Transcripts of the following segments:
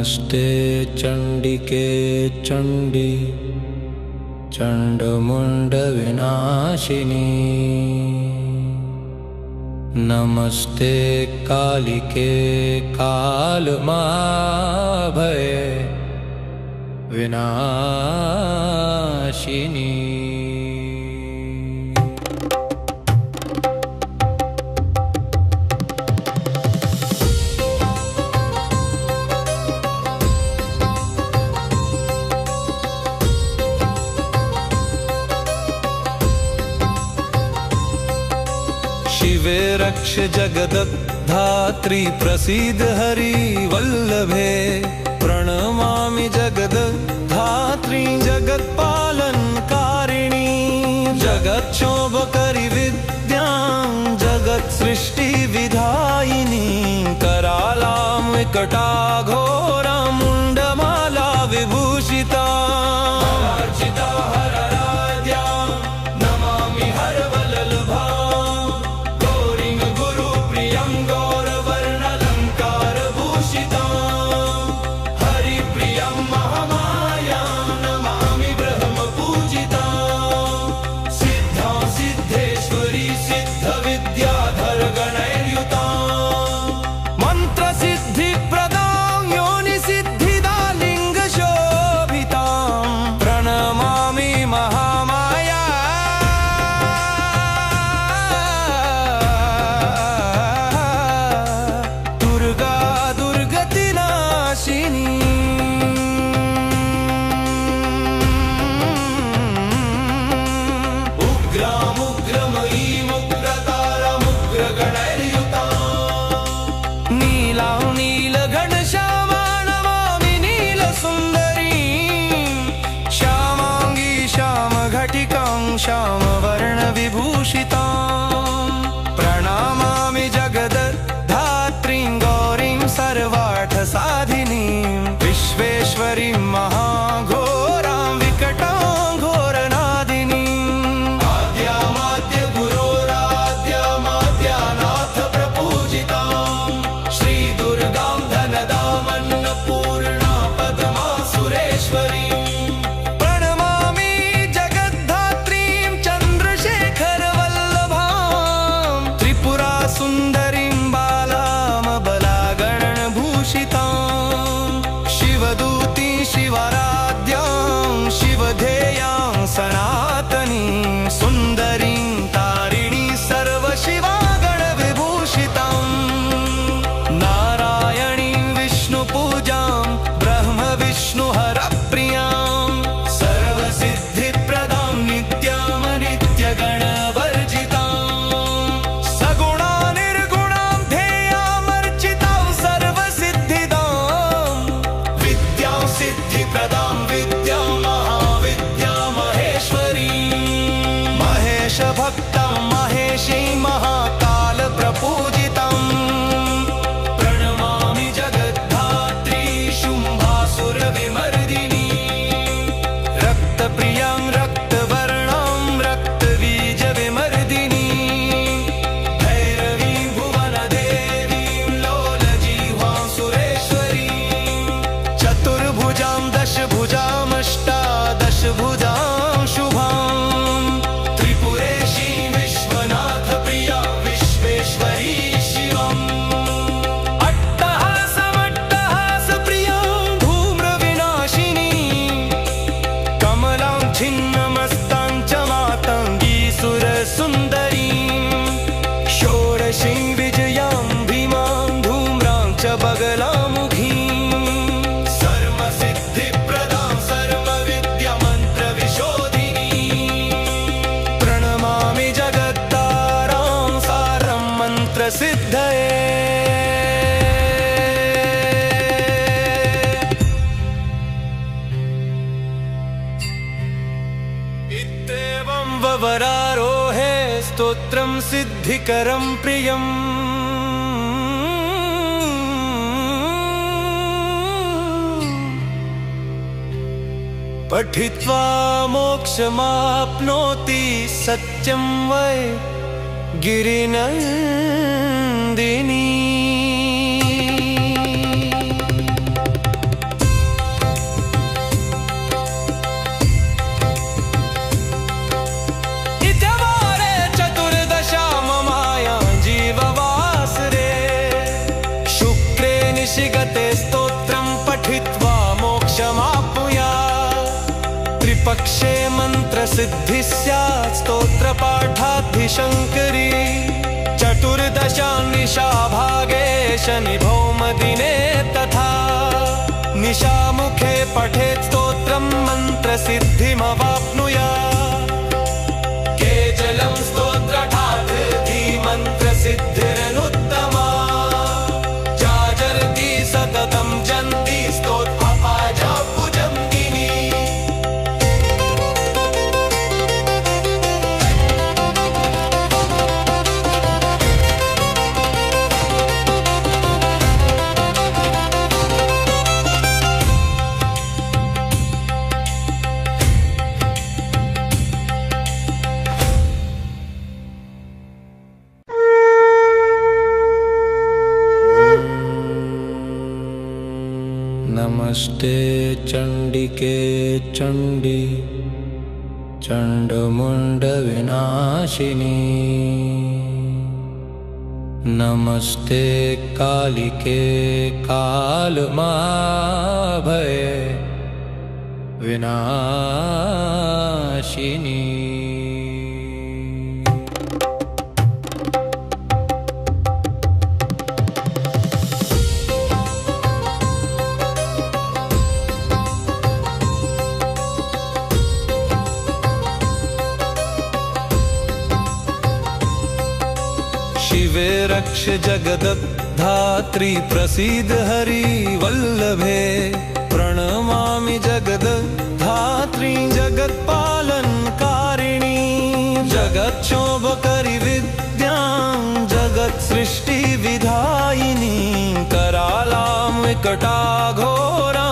नमस्ते चण्डिके चण्डि चण्डमुण्डविनाशिनी। नमस्ते कालिके कालमाभये विनाशिनी। दक्ष जगदधात्री प्रसीद हरिवल्लभे प्रणमामि जगदधात्री जगत्पालनकारिणी। जगत्क्षोभकरि विद्यां जगत्सृष्टिविधायिनी करालां कटाघोरा is it? show. वरारोहे स्तोत्रं सिद्धिकरं प्रियम्। पठित्वा मोक्षमाप्नोति सत्यं वै गिरिनन्दिनी। मन्त्रसिद्धिस्या स्तोत्रपाठाद्धिशङ्करी चतुर्दशा निशाभागे शनिभौमदिने तथा। निशा मुखे पठे स्त्रोत्र मंत्र मन्त्रसिद्धिमवाप्नुयात्। नमस्ते चण्डिके चण्डी चण्डमुण्डविनाशिनी। नमस्ते कालिके कालमाभय विनाशिनी रक्ष जगदधात्री प्रसीद हरि वल्लभे। प्रणमा जगद धात्री जगत्लन प्रणमामि जगदधात्री जगत्पालनकारिणी। जगच्छोभकरि विद्यां जगत्सृष्टिविधायिनी। करालां विकटाघोरां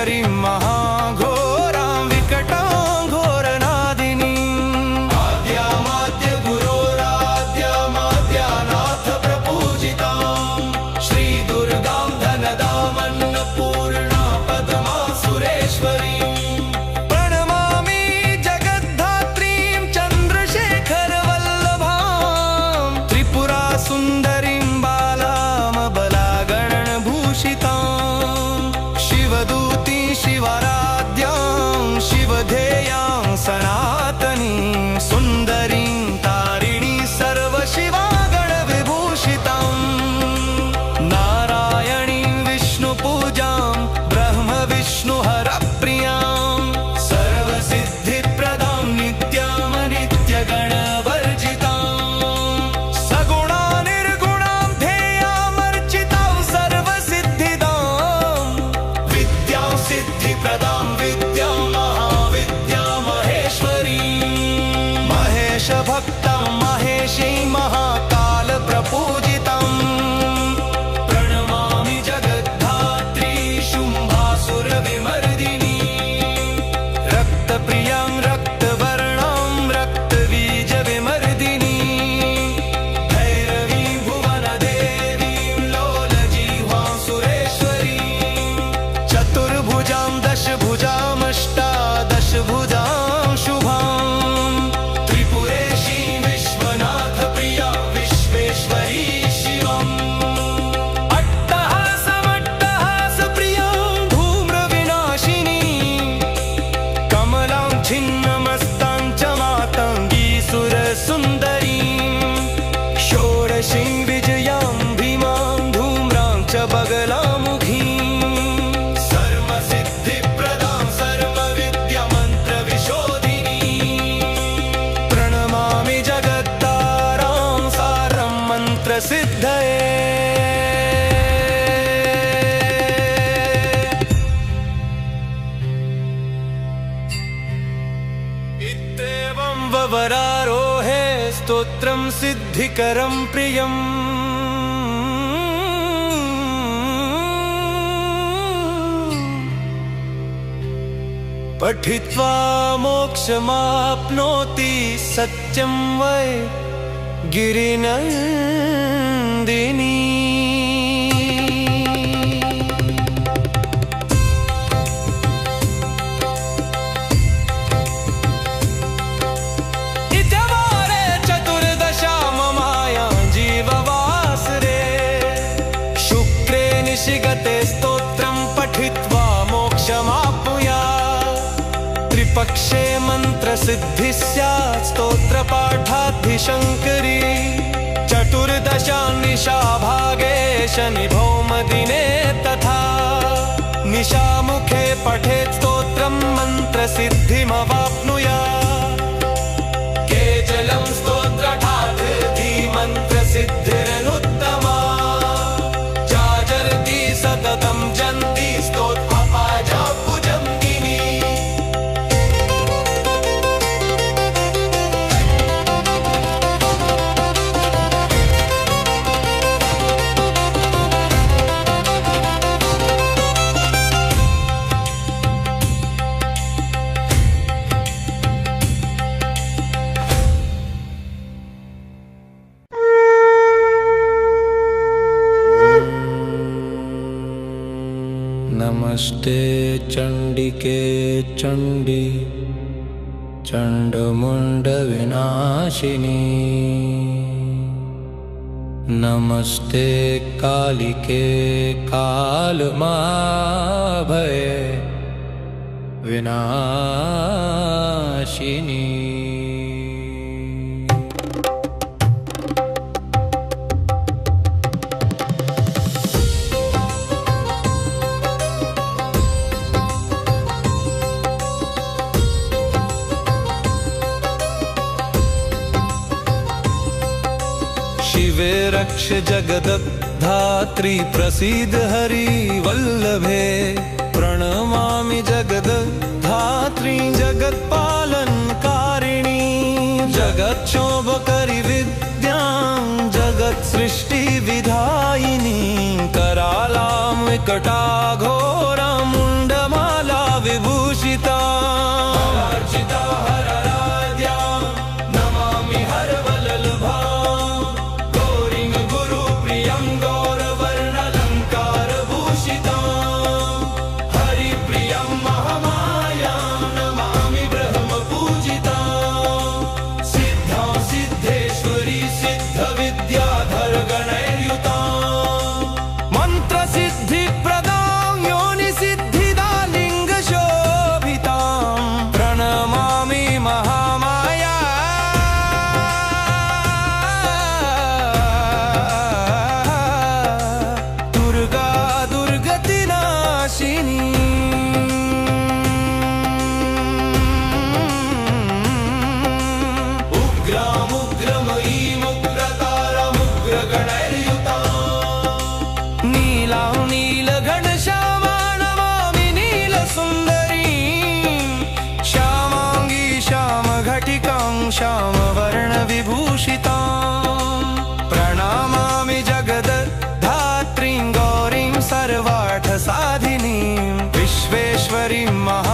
Hari Maha ववरारोहे स्तोत्रं सिद्धिकरं प्रियम्। पठित्वा मोक्षमाप्नोति सत्यं वै गिरिनन्दिनी त्रिपक्षे सिद्धि स्यात् स्तोत्रपाठाद्धिशङ्करी चतुर्दशा निशा भागे निशाभागे शनिभौमदिने तथा। निशा निशामुखे पठेत् स्तोत्रं मन्त्रसिद्धिमवाप्नुयात् नमस्ते चण्डिके चण्डी चण्डमुण्डविनाशिनी नमस्ते कालिके कालमाभये विनाशिनी जगदधात्री प्रसीद हरि वल्लभे। प्रणमामि जगदधात्री जगत्पालनकारिणी। जगच्छोभकरि विद्यां जगत्सृष्टिविधायिनी। करालां विकटाघोरां मुण्डमाला विभूषिता। Hari Maha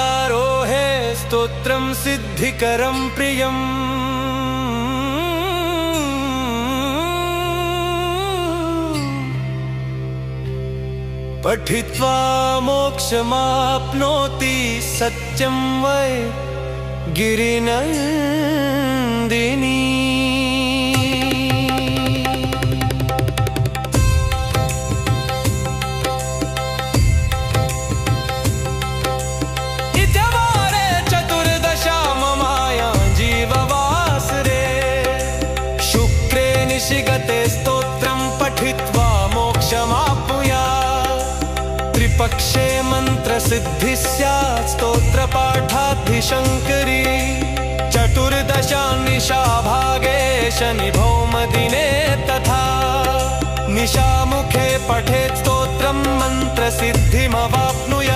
ववरारोहे स्तोत्रं सिद्धिकरं प्रियम्। पठित्वा मोक्षमाप्नोति सत्यं वै गिरिनन्दिनी पक्षे भागे शनि भौम शनिभौमदिने तथा निशा मुखे पठे स्त्रोत्र मंत्र मन्त्रसिद्धिमवाप्नुयात्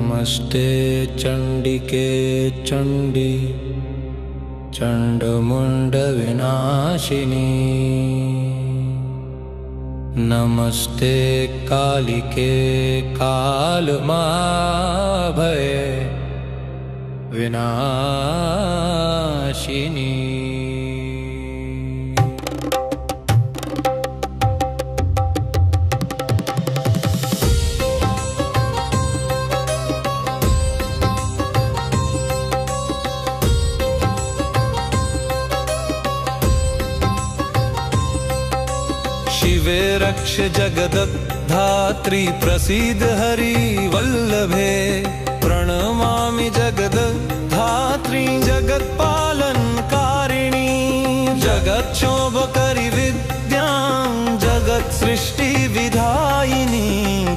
नमस्ते चण्डिके चण्डी चण्डमुण्डविनाशिनी। नमस्ते कालिके कालमाभये विनाशिनी शिवे जगद धात्री प्रसीद हरि वल्लभे। प्रणमामि जगदधात्री जगत्पालनकारिणी। जगच्छोभकरि विद्यां जगत्सृष्टिविधायिनी।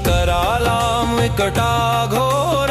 करालां विकटाघोरां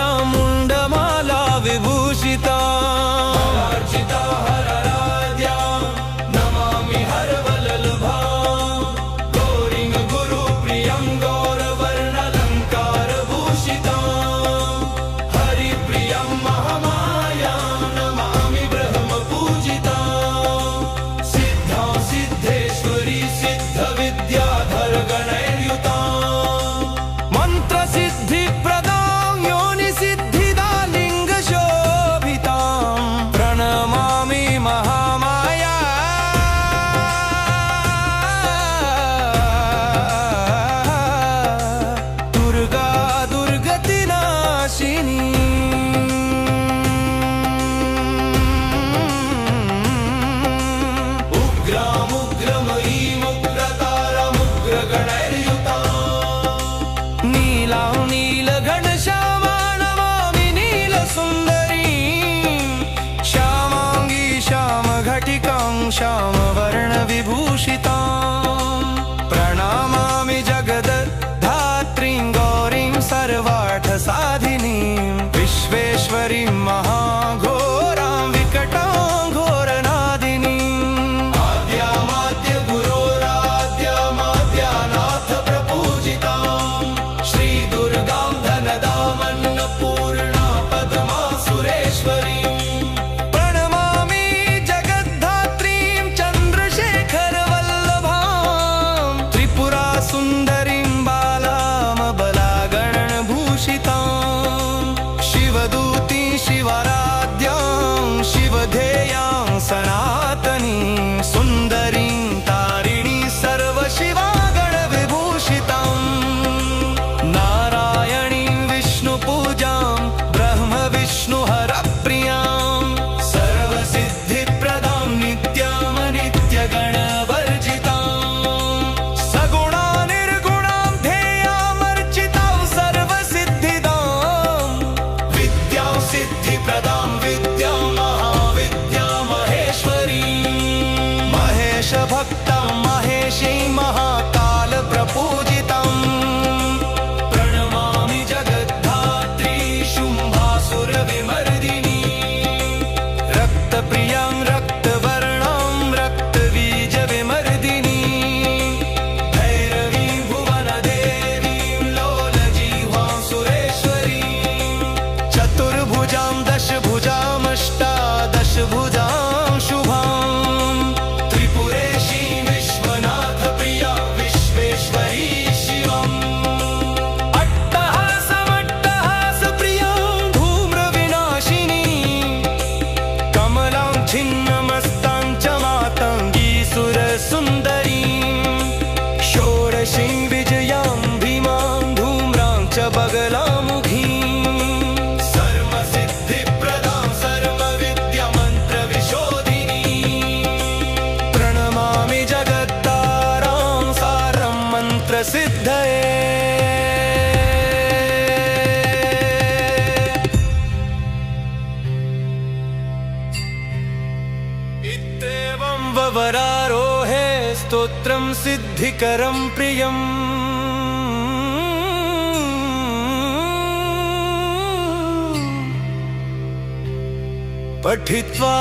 करीम महा स्तोत्रं सिद्धिकरं प्रियम्। पठित्वा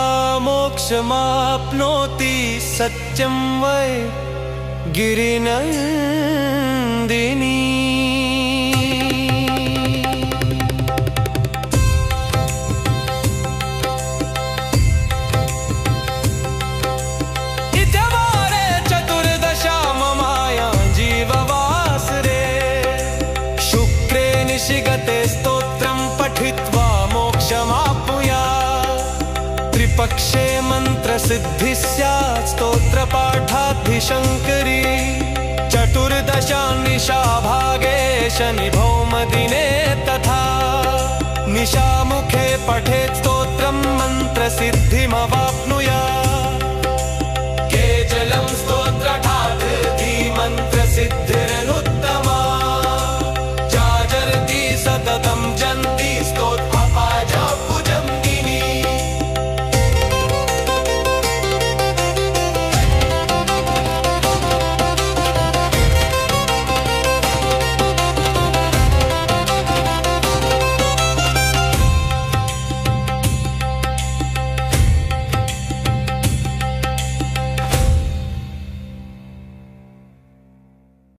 मोक्षमाप्नोति सत्यं वै गिरिनन्दिनी। वर्षे मंत्र सिद्धि स्त्रोत्र पाठाधिशंकरी चतुर्दशा निशा भागे शनि भौम शनिभौमदिने तथा। निशा मुखे पठेत्